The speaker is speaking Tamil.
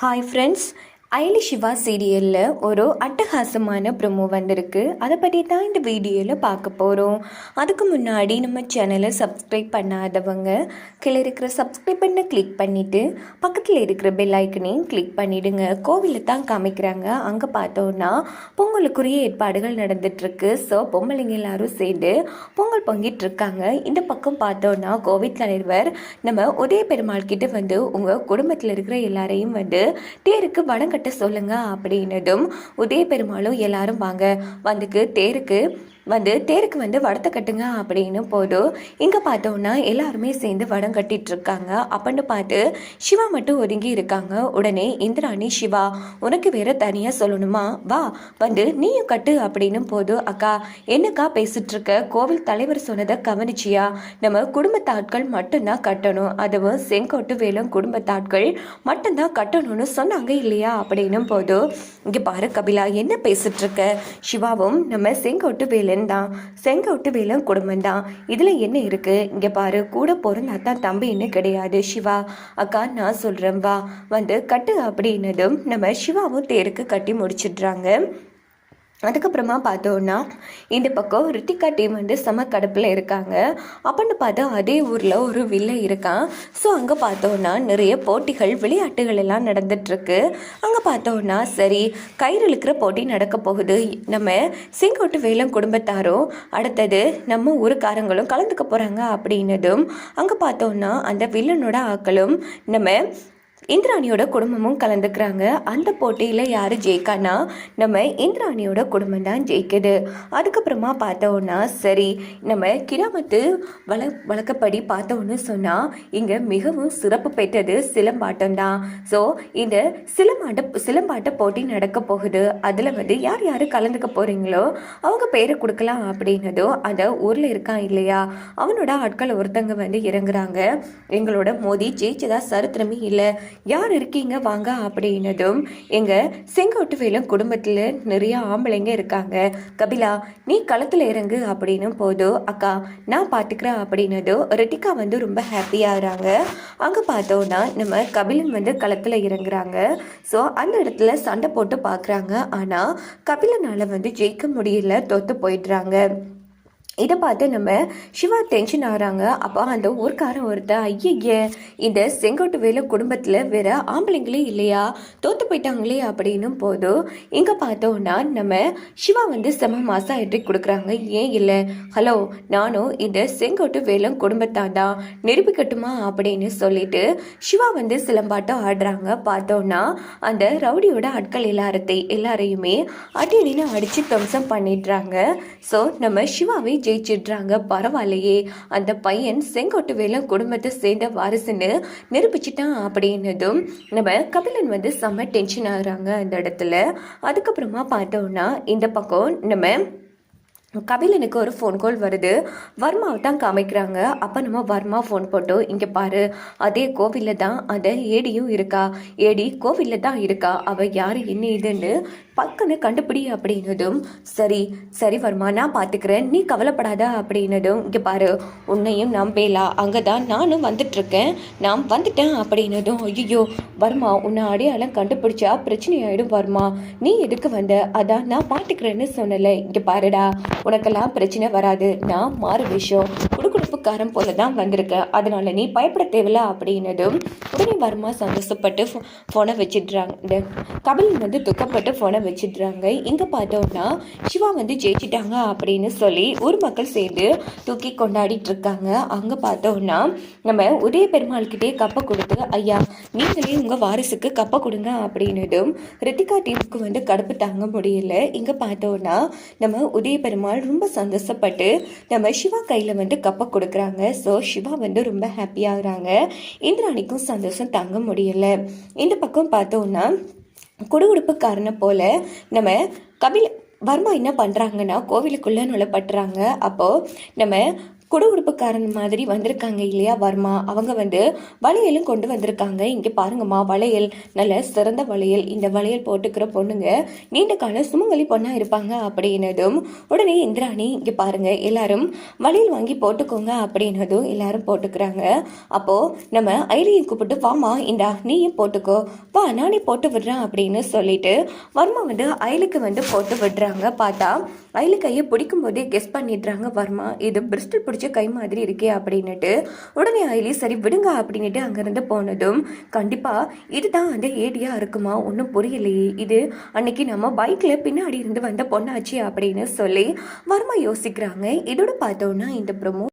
Hi friends, அயலி சிவா சீரியலில் ஒரு அட்டகாசமான ப்ரொமோ வந்திருக்கு. அதை பற்றி தான் இந்த வீடியோவில் பார்க்க போகிறோம் அதுக்கு முன்னாடி நம்ம சேனலை சப்ஸ்கிரைப் பண்ணாதவங்க கீழே இருக்கிற சப்ஸ்கிரைப் பண்ண கிளிக் பண்ணிவிட்டு பக்கத்தில் இருக்கிற பெல் ஐக்கனையும் கிளிக் பண்ணிவிடுங்க கோவிலில் தான் காமிக்கிறாங்க. அங்கே பார்த்தோன்னா பொங்கலுக்குரிய ஏற்பாடுகள் நடந்துகிட்ருக்கு ஸோ பொம்பளைங்க எல்லாரும் சேர்ந்து பொங்கல் பொங்கிட்டுருக்காங்க. இந்த பக்கம் பார்த்தோன்னா கோவில் தலைவர் நம்ம உதய பெருமாள் கிட்ட வந்து உங்கள் குடும்பத்தில் இருக்கிற எல்லாரையும் வந்து தேருக்கு வடம் கட்ட சொல்லுங்க அப்படின்னதும் உதய பெருமாளும் எல்லாரும் வாங்க வந்துக்கு தேருக்கு வந்து தேருக்கு வந்து வடத்தை கட்டுங்க அப்படின்னு போதும் இங்கே பார்த்தோன்னா எல்லாருமே சேர்ந்து வடம் கட்டிட்டு இருக்காங்க அப்படின்னு பார்த்து சிவா மட்டும் ஒதுங்கி இருக்காங்க. உடனே இந்திராணி சிவா உனக்கு வேற தனியாக சொல்லணுமா? வா வந்து நீயும் கட்டு அப்படின்னு போதும் அக்கா என்னக்கா பேசிட்டு இருக்க கோவில் தலைவர் சொன்னதை கவனிச்சியா? நம்ம குடும்பத்தாட்கள் மட்டும்தான் கட்டணும். அதுவும் செங்கோட்டு வேலும் குடும்பத்தாட்கள் மட்டும்தான் கட்டணும்னு சொன்னாங்க இல்லையா? அப்படின்னும் போதும் இங்கே பாரு கபிலா என்ன பேசிட்டு இருக்க சிவாவும் நம்ம செங்கோட்டு வேலன் தான் செங்கோட்டு வேலன் குடும்பம் தான் இதில் என்ன இருக்குது இங்கே பாரு கூட பிறந்தா தான் தம்பின்னு கிடையாது சிவா. அக்கா நான் சொல்கிறேன் வா. வந்து கட்டு அப்படின்னதும் நம்ம சிவாவும் தேருக்கு கட்டி முடிச்சிடுறாங்க. அதுக்கப்புறமா பார்த்தோன்னா இந்த பக்கம் ரித்திகா டீம் வந்து செம கடுப்பில் இருக்காங்க. அப்படின்னு பார்த்தா அதே ஊரில் ஒரு வில்லை இருக்கான். ஸோ அங்கே பார்த்தோன்னா நிறைய போட்டிகள் விளையாட்டுகள் எல்லாம் நடந்துட்டுருக்கு. அங்கே பார்த்தோன்னா சரி கயிறு இழுக்கிற போட்டி நடக்க போகுது. நம்ம செங்கோட்டு வேலம் குடும்பத்தாரும் அடுத்தது நம்ம ஊருக்காரங்களும் கலந்துக்க போகிறாங்க அப்படின்னதும் அங்கே பார்த்தோன்னா அந்த வில்லனோட ஆக்களும் நம்ம இந்திராணியோட குடும்பமும் கலந்துக்கிறாங்க. அந்த போட்டியில் யார் ஜெயிக்கானா நம்ம இந்திராணியோட குடும்பம் தான் ஜெயிக்குது. அதுக்கப்புறமா பார்த்தோன்னா சரி நம்ம கிராமத்து வழ வழக்கப்படி பார்த்தோன்னு சொன்னால் இங்கே மிகவும் சிறப்பு பெற்றது சிலம்பாட்டம் தான். ஸோ இந்த சிலம்பாட்ட சிலம்பாட்ட போட்டி நடக்க போகுது. அதில் வந்து யார் யார் கலந்துக்க போகிறீங்களோ அவங்க பேரை கொடுக்கலாம் அப்படின்னதோ அந்த ஊரில் இருக்கான் இல்லையா அவனோட ஆட்கள் ஒருத்தங்க வந்து இறங்குறாங்க. எங்களோட மோதி ஜெயிச்சதா சரித்திரமே இல்லை. யார் இருக்கீங்க? வாங்க அப்படின்னதும் எங்கள் செங்கோட்டுவேலும் குடும்பத்தில் நிறைய ஆம்பளைங்க இருக்காங்க. கபிலா நீ களத்தில் இறங்கு அப்படின்னும் போதும் அக்கா நான் பார்த்துக்கிறேன் அப்படின்னதோ ரெட்டிகா வந்து ரொம்ப ஹாப்பியாகிறாங்க அங்கே பார்த்தோன்னா நம்ம கபிலன் வந்து களத்தில் இறங்குறாங்க. ஸோ அந்த இடத்துல சண்டை போட்டு பார்க்குறாங்க ஆனால் கபிலனால் வந்து ஜெயிக்க முடியல. தோற்று போயிடுறாங்க. இதை பார்த்து நம்ம சிவா டென்ஷன் ஆகிறாங்க. அப்போ அந்த ஊர்க்காரன் ஒருத்தன் ஐயய்ய இந்த செங்கோட்டு வேலை குடும்பத்தில் வேற ஆம்பளைங்களே இல்லையா? தோத்து போயிட்டாங்களே அப்படின்னும் போதும் இங்கே பார்த்தோன்னா நம்ம சிவா வந்து செம மாதம் எட்ரி கொடுக்குறாங்க. ஏன் இல்லை? ஹலோ நானும் இந்த செங்கோட்டு வேலம் குடும்பத்தான் தான். நிரூபிக்கட்டுமா அப்படின்னு சொல்லிட்டு சிவா வந்து சிலம்பாட்டம் ஆடுறாங்க. பார்த்தோன்னா அந்த ரவுடியோட ஆட்கள் எல்லாரத்தை எல்லாரையுமே அடியடின்னு அடித்து துவம்சம் பண்ணிடுறாங்க. ஸோ நம்ம சிவாவை ஜெயிச்சிடுறாங்க. பரவாயில்லையே. அந்த பையன் செங்கோட்டு வேலம் குடும்பத்தை சேர்ந்த வாரிசுன்னு நிரூபிச்சிட்டான் அப்படின்னதும் நம்ம கபிலன் வந்து செம்ம டென்ஷன் ஆகுறாங்க அந்த இடத்துல. அதுக்கப்புறமா பார்த்தோன்னா இந்த பக்கம் நம்ம கபிலனுக்கு ஒரு ஃபோன் கால் வருது. வர்மாவை தான் காமிக்கிறாங்க. அப்போ நம்ம வர்மா ஃபோன் போட்டு இங்கே பாரு அதே கோவிலில் தான் அந்த ஏடியும் இருக்கா? ஏடி கோவிலில் தான் இருக்கா? அவள் யார்? என்ன இதுன்னு பக்கன்னு கண்டுபிடி அப்படின்னதும் சரி சரி வர்மா நான் பார்த்துக்கிறேன் நீ கவலைப்படாத அப்படின்னதும் இங்கே பாரு உன்னையும் நம்பேலா அங்கே தான் நானும் வந்துட்டுருக்கேன் நான் வந்துட்டேன் அப்படின்னதும் ஐயோ வர்மா உன்னை அடையாளம் கண்டுபிடிச்சா பிரச்சனை ஆகிடும் வர்மா. நீ எதுக்கு வந்த? அதான் நான் பார்த்துக்கிறேன்னு சொன்னலை. இங்கே பாருடா உனக்கெல்லாம் பிரச்சனை வராது. நான் மாறு விஷயம் குடுகுடுப்புக்காரன் போல தான் வந்திருக்கேன் அதனால நீ பயப்பட தேவையில்ல அப்படின்னதும் உடனே வர்மா சந்தோஷப்பட்டு ஃபோனை வச்சிடுறாங்க. கபில் வந்து துக்கப்பட்டு ஃபோனை வச்சிடுறாங்க. இங்கே பார்த்தோம்னா சிவா வந்து ஜெயிச்சிட்டாங்க அப்படின்னு சொல்லி ஊர் மக்கள் சேர்ந்து தூக்கி கொண்டாடிட்டு இருக்காங்க. அங்கே பார்த்தோம்னா நம்ம உதய பெருமாள்கிட்டே கப்பை கொடுத்து ஐயா நீங்களே உங்கள் வாரிசுக்கு கப்பை கொடுங்க அப்படின்னதும் ரித்திகா டீமுக்கு வந்து கடுப்பு தாங்க முடியல. இங்கே பார்த்தோம்னா நம்ம உதய பெருமாள் ரொம்ப சந்தோஷப்பட்டு நம்ம சிவா கையில் வந்து கப்பை கொடுக்குறாங்க. ஸோ சிவா வந்து ரொம்ப ஹாப்பியாகிறாங்க இந்திராணிக்கும் சந்தோஷம் தாங்க முடியலை. இந்த பக்கம் பார்த்தோம்னா குடுகுடுப்புக்காரனை போல நம்ம கபில் வர்மா என்ன பண்ணுறாங்கன்னா கோவிலுக்குள்ளே நுழைப்படுறாங்க அப்போது நம்ம குடுகுடுப்புக்காரன் மாதிரி வந்திருக்காங்க இல்லையா வர்மா? அவங்க வந்து வளையலும் கொண்டு வந்திருக்காங்க. இங்கே பாருங்கம்மா வளையல் நல்ல சிறந்த வளையல். இந்த வளையல் போட்டுக்கிற பொண்ணுங்க நீண்ட கால சுமங்கலி பொண்ணாக இருப்பாங்க அப்படின்னதும் உடனே இந்திராணி இங்கே பாருங்க எல்லாரும் வளையல் வாங்கி போட்டுக்கோங்க அப்படின்னதும் எல்லாரும் போட்டுக்கிறாங்க. அப்போ நம்ம ஐலியை கூப்பிட்டு வாமா இந்தா நீயும் போட்டுக்கோ. வா நானே போட்டு விடுறேன் அப்படின்னு சொல்லிட்டு வர்மா வந்து அயலுக்கு வந்து போட்டு விடுறாங்க. பார்த்தா அயலு கையை பிடிக்கும் போதே கெஸ் பண்ணிடுறாங்க வர்மா. இது பிரிஸ்டல் பிடிச்ச கை மாதிரி இருக்கே அப்படின்னுட்டு உடனே ஐலி சரி விடுங்க அப்படின்னுட்டு அங்கேருந்து போனதும் கண்டிப்பாக இதுதான் அந்த ஏடியா இருக்குமா? ஒன்றும் புரியலையே. இது அன்னைக்கு நம்ம பைக்கில் பின்னாடி இருந்து வந்த பொண்ணாச்சு அப்படின்னு சொல்லி வர்மா யோசிக்கிறாங்க. இதோட பார்த்தோன்னா இந்த ப்ரொமோ